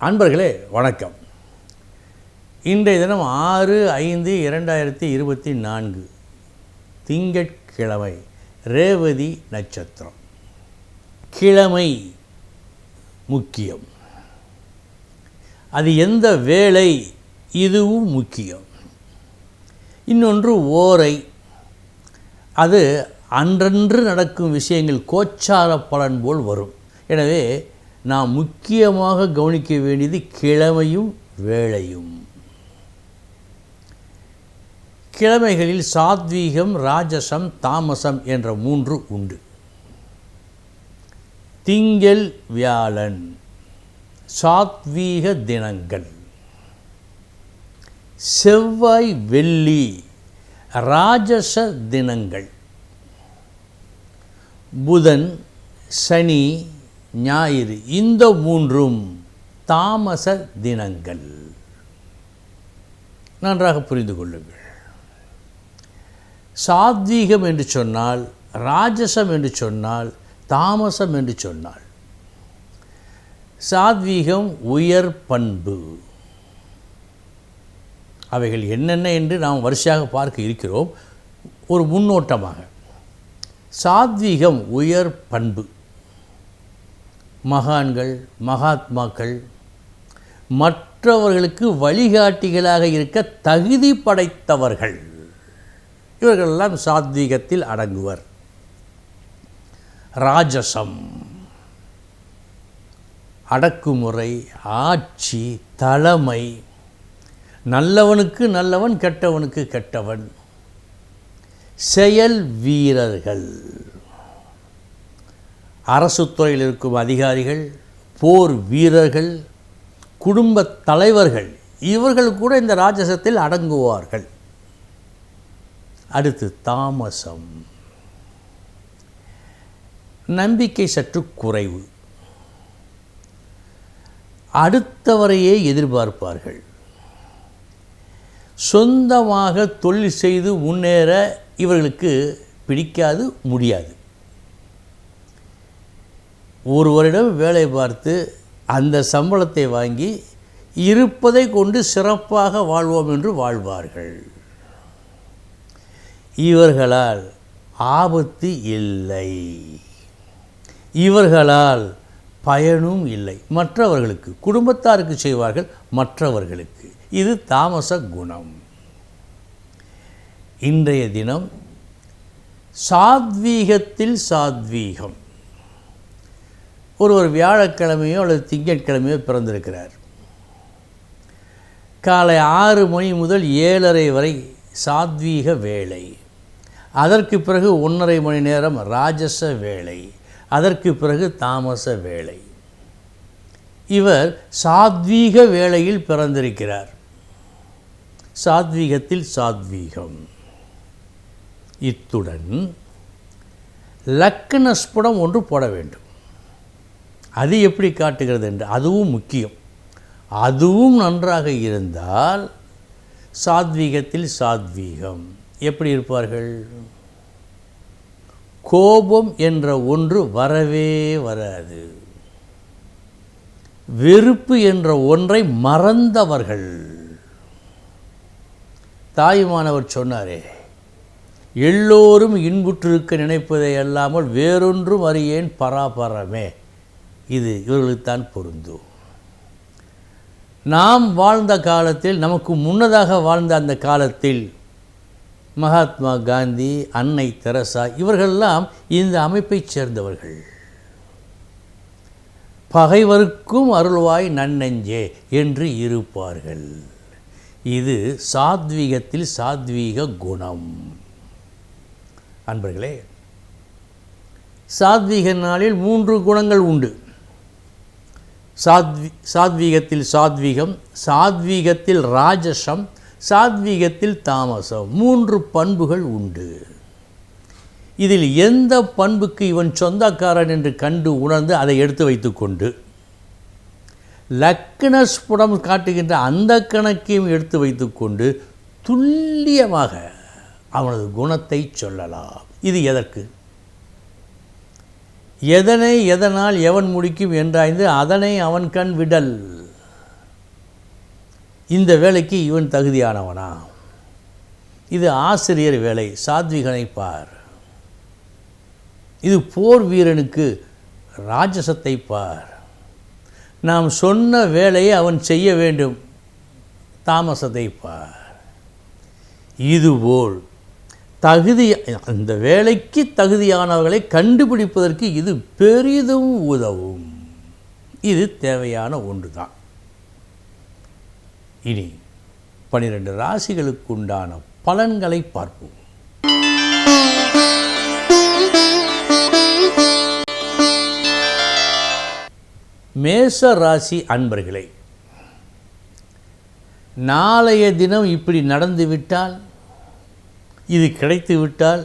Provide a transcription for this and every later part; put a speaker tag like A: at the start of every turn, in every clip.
A: அன்பர்களே வணக்கம். இன்றைய தினம் ஆறு ஐந்து இரண்டாயிரத்தி இருபத்தி நான்கு திங்கட்கிழமை ரேவதி நட்சத்திரம். கிழமை முக்கியம். அது எந்த வேலை இதுவும் முக்கியம். இன்னொன்று ஓரை. அது அன்றன்று நடக்கும் விஷயங்கள் கோச்சார பலன் போல் வரும். எனவே நாம் முக்கியமாக கவனிக்க வேண்டியது கிழமையும் வேளையும். கிழமைகளில் சாத்வீகம் ராஜசம் தாமசம் என்ற மூன்று உண்டு. திங்கள் வியாழன். சாத்வீக தினங்கள். செவ்வாய் வெள்ளி ராஜச தினங்கள். புதன் சனி ஞாயிறு. இந்த மூன்றும் தாமச தினங்கள். நன்றாக புரிந்து கொள்ளுங்கள். சாத்வீகம் என்று சொன்னால் ராஜசம் என்று சொன்னால் தாமசம் என்று சொன்னால். சாத்வீகம் உயர் பண்பு. அவைகள் என்னென்ன என்று நாம் வரிசையாக பார்க்க இருக்கிறோம். ஒரு முன்னோட்டமாக. சாத்வீகம் உயர் பண்பு. மகான்கள் மகாத்மாக்கள் மற்றவர்களுக்கு வழிகாட்டிகளாக இருக்க தகுதி படைத்தவர்கள். இவர்களெல்லாம் சாத்வீகத்தில் அடங்குவர். ராஜசம் அடக்குமுறை ஆட்சி தலைமை நல்லவனுக்கு நல்லவன் கெட்டவனுக்கு கெட்டவன் செயல் வீரர்கள். அரசு துறையில் இருக்கும் அதிகாரிகள் போர் வீரர்கள் குடும்ப தலைவர்கள் இவர்கள் கூட இந்த ராஜசத்தில் அடங்குவார்கள். அடுத்து தாமசம். நம்பிக்கை சற்று குறைவு. அடுத்தவரையே எதிர்பார்ப்பார்கள். சொந்தமாக தொழில் செய்து முன்னேற இவர்களுக்கு பிடிக்காது முடியாது. ஒருவரிடம் வேலை பார்த்து அந்த சம்பளத்தை வாங்கி இருப்பதை கொண்டு சிறப்பாக வாழ்வோம் என்று வாழ்வார்கள். இவர்களால் ஆபத்து இல்லை. இவர்களால் பயனும் இல்லை. மற்றவர்களுக்கு குடும்பத்தாருக்கு செய்வார்கள் மற்றவர்களுக்கு. இது தாமச குணம். இன்றைய தினம் சாத்வீகத்தில் சாத்வீகம். ஒருவர் வியாழக்கிழமையோ அல்லது திங்கட்கிழமையோ பிறந்திருக்கிறார். காலை ஆறு மணி முதல் ஏழரை வரை சாத்வீக வேலை அதற்கு பிறகு ஒன்றரை மணி நேரம் ராஜச வேலை அதற்கு பிறகு தாமச வேலை இவர் சாத்வீக வேளையில் பிறந்திருக்கிறார். சாத்வீகத்தில் சாத்வீகம். இத்துடன் லக்கணஸ்புடம் ஒன்று போட வேண்டும். அது எப்படி காட்டுகிறது என்று அதுவும் முக்கியம். அதுவும் நன்றாக இருந்தால் சாத்வீகத்தில் சாத்வீகம். எப்படி இருப்பார்கள்? கோபம் என்ற ஒன்று வரவே வராது. வெறுப்பு என்ற ஒன்றை மறந்தவர்கள். தாயுமானவர் சொன்னாரே எல்லோரும் இன்புற்றிருக்க நினைப்பதை அல்லாமல் வேறொன்றும் அறியேன் பராபரமே. இது இவர்களுக்குத்தான் பொருந்தும். நாம் வாழ்ந்த காலத்தில் நமக்கு முன்னதாக வாழ்ந்த அந்த காலத்தில் மகாத்மா காந்தி அன்னை தெரசா இவர்களெல்லாம் இந்த அமைப்பைச் சேர்ந்தவர்கள். பகைவருக்கும் அருள்வாய் நன்னெஞ்சே என்று இருப்பார்கள். இது சாத்வீகத்தில் சாத்வீக குணம். அன்பர்களே சாத்வீக நாளில் மூன்று குணங்கள் உண்டு. சாத்வி சாத்வீகத்தில் சாத்வீகம் சாத்வீகத்தில் ராஜசம் சாத்வீகத்தில் தாமசம். மூன்று பண்புகள் உண்டு. இதில் எந்த பண்புக்கு இவன் சொந்தக்காரன் என்று கண்டு உணர்ந்து அதை எடுத்து வைத்துக்கொண்டு லக்கணஸ்புடம் காட்டுகின்ற அந்த கணக்கையும் எடுத்து வைத்துக்கொண்டு துல்லியமாக அவனது குணத்தை சொல்லலாம். இது எதற்கு? எதனை எதனால் எவன் முடிக்கும் என்றாய்ந்து அதனை அவன் கண் விடல். இந்த வேலைக்கு இவன் தகுதியானவனா? இது ஆசிரியர் வேலை சாத்விகனை பார். இது போர் வீரனுக்கு ராஜசத்தை பார். நாம் சொன்ன வேலையை அவன் செய்ய வேண்டும் தாமசத்தை பார். இதுபோல் தகுதி அந்த வேலைக்கு தகுதியானவர்களை கண்டுபிடிப்பதற்கு இது பெரிதும் உதவும். இது தேவையான ஒன்று தான் இனி பனிரெண்டு ராசிகளுக்கு உண்டான பலன்களை பார்ப்போம். மேச ராசி அன்பர்களே நாளைய தினம் இப்படி நடந்துவிட்டால் இது கிடைத்துவிட்டால்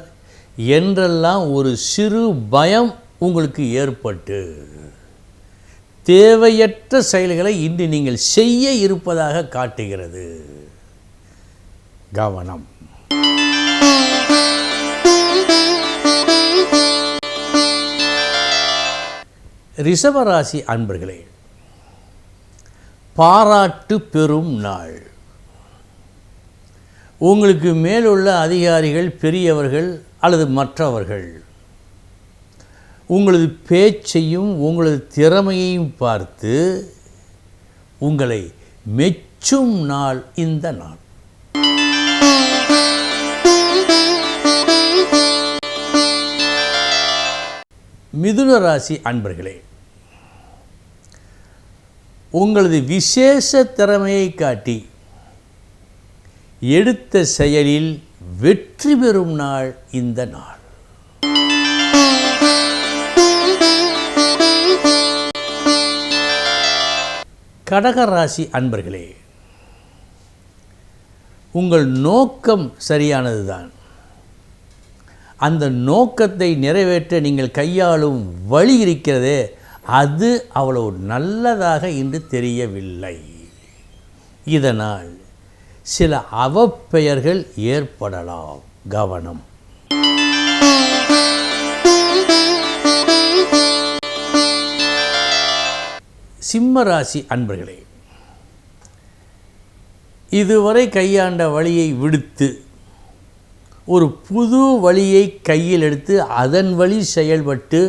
A: என்றெல்லாம் ஒரு சிறு பயம் உங்களுக்கு ஏற்பட்டு. தேவையற்ற செயல்களை இன்று நீங்கள் செய்ய இருப்பதாக காட்டுகிறது. கவனம். ரிஷபராசி அன்பர்களே பாராட்டு பெறும் நாள். உங்களுக்கு மேலுள்ள அதிகாரிகள் பெரியவர்கள் அல்லது மற்றவர்கள். உங்களது பேச்சையும் உங்களது திறமையையும் பார்த்து உங்களை மெச்சும் நாள் இந்த நாள். மிதுன ராசி அன்பர்களே உங்களது விசேஷ திறமையை காட்டி எடுத்த செயலில் வெற்றி பெறும் நாள் இந்த நாள். கடக ராசி அன்பர்களே உங்கள் நோக்கம் சரியானதுதான். அந்த நோக்கத்தை நிறைவேற்ற நீங்கள் கையாளும் வழி இருக்கிறதே அது அவ்வளவு நல்லதாக இன்று தெரியவில்லை. இதனால் சில அவப்பெயர்கள் ஏற்படலாம். கவனம். சிம்ம ராசி அன்பர்களே இதுவரை கையாண்ட வழியை விடுத்து ஒரு புது வழியை கையில் எடுத்து அதன் வழி செயல்பட்டு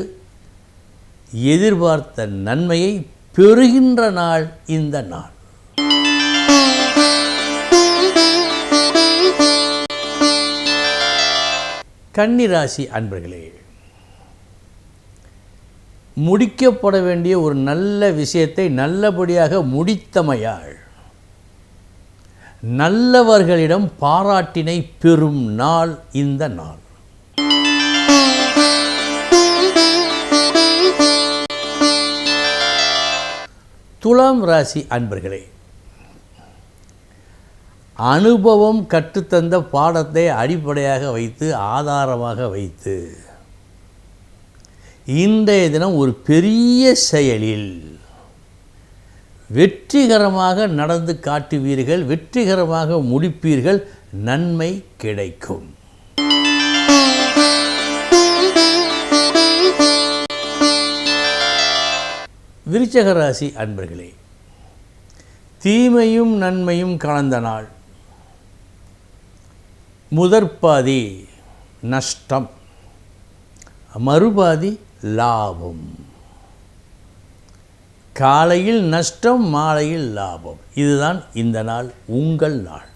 A: எதிர்பார்த்த நன்மையை பெறுகின்ற நாள் இந்த நாள். கன்னிராசி அன்பர்களே முடிக்கப்பட வேண்டிய ஒரு நல்ல விஷயத்தை நல்லபடியாக முடித்தமையாள். நல்லவர்களிடம் பாராட்டினை பெறும் நாள் இந்த நாள். துலாம் ராசி அன்பர்களே அனுபவம் கற்றுத்தந்த பாடத்தை அடிப்படையாக வைத்து ஆதாரமாக வைத்து. இன்றைய தினம் ஒரு பெரிய செயலில் வெற்றிகரமாக நடந்து காட்டுவீர்கள் வெற்றிகரமாக முடிப்பீர்கள் நன்மை கிடைக்கும். விருச்சகராசி அன்பர்களே தீமையும் நன்மையும் கலந்த நாள். முதற்பாதி நஷ்டம் மறுபாதி லாபம். காலையில் நஷ்டம் மாலையில் லாபம். இதுதான் இந்த நாள் உங்கள் நாள்.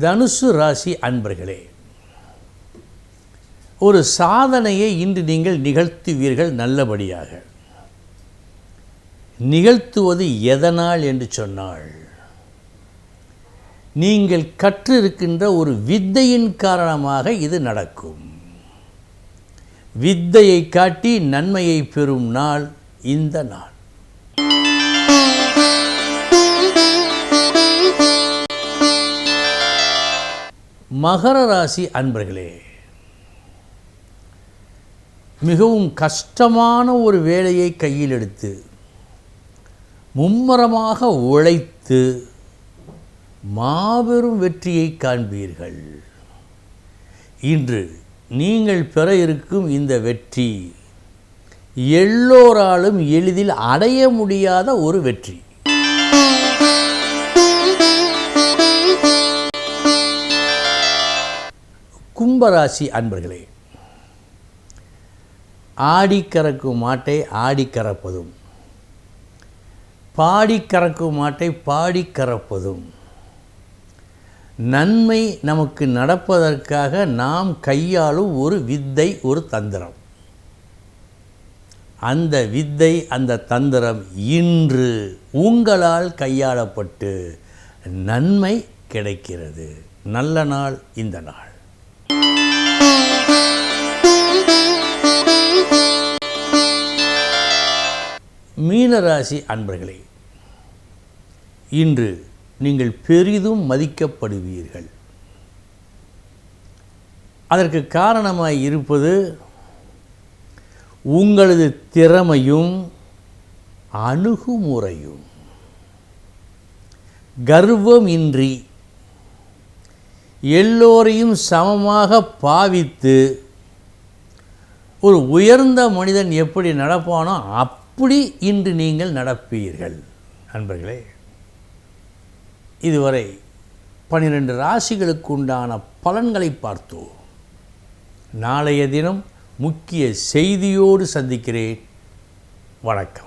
A: தனுசு ராசி அன்பர்களே ஒரு சாதனையை இன்று நீங்கள் நிகழ்த்துவீர்கள் நல்லபடியாக. நிகழ்த்துவது எதனால் என்று சொன்னால் நீங்கள் கற்றிருக்கின்ற ஒரு வித்தையின் காரணமாக இது நடக்கும். வித்தையை காட்டி நன்மையை பெறும் நாள் இந்த நாள். மகர ராசி அன்பர்களே மிகவும் கஷ்டமான ஒரு வேலையை கையில் எடுத்து மும்முரமாக உழைத்து மாபெரும் வெற்றியை காண்பீர்கள். இன்று நீங்கள் பெற இருக்கும் இந்த வெற்றி எல்லோராலும் எளிதில் அடைய முடியாத ஒரு வெற்றி. கும்பராசி அன்பர்களே ஆடி கறக்கும் மாட்டை ஆடி கறப்பதும் பாடி கறக்கும் மாட்டை பாடி கறப்பதும். நன்மை நமக்கு நடப்பதற்காக நாம் கையாளும் ஒரு வித்தை ஒரு தந்திரம். அந்த வித்தை அந்த தந்திரம் இன்று உங்களால் கையாளப்பட்டு நன்மை கிடைக்கிறது. நல்ல நாள் இந்த நாள். மீனராசி அன்பர்களே இன்று நீங்கள் பெரிதும் மதிக்கப்படுவீர்கள். அதற்கு காரணமாய் இருப்பது உங்களது திறமையும் அணுகுமுறையும். கர்வம் இன்றி எல்லோரையும் சமமாக பாவித்து ஒரு உயர்ந்த மனிதன் எப்படி நடப்பானோ அப்படி இன்று நீங்கள் நடப்பீர்கள். நண்பர்களே இதுவரை பன்னிரண்டு ராசிகளுக்கு உண்டான பலன்களை பார்த்தோம். நாளைய தினம் முக்கிய செய்தியோடு சந்திக்கிறேன். வணக்கம்.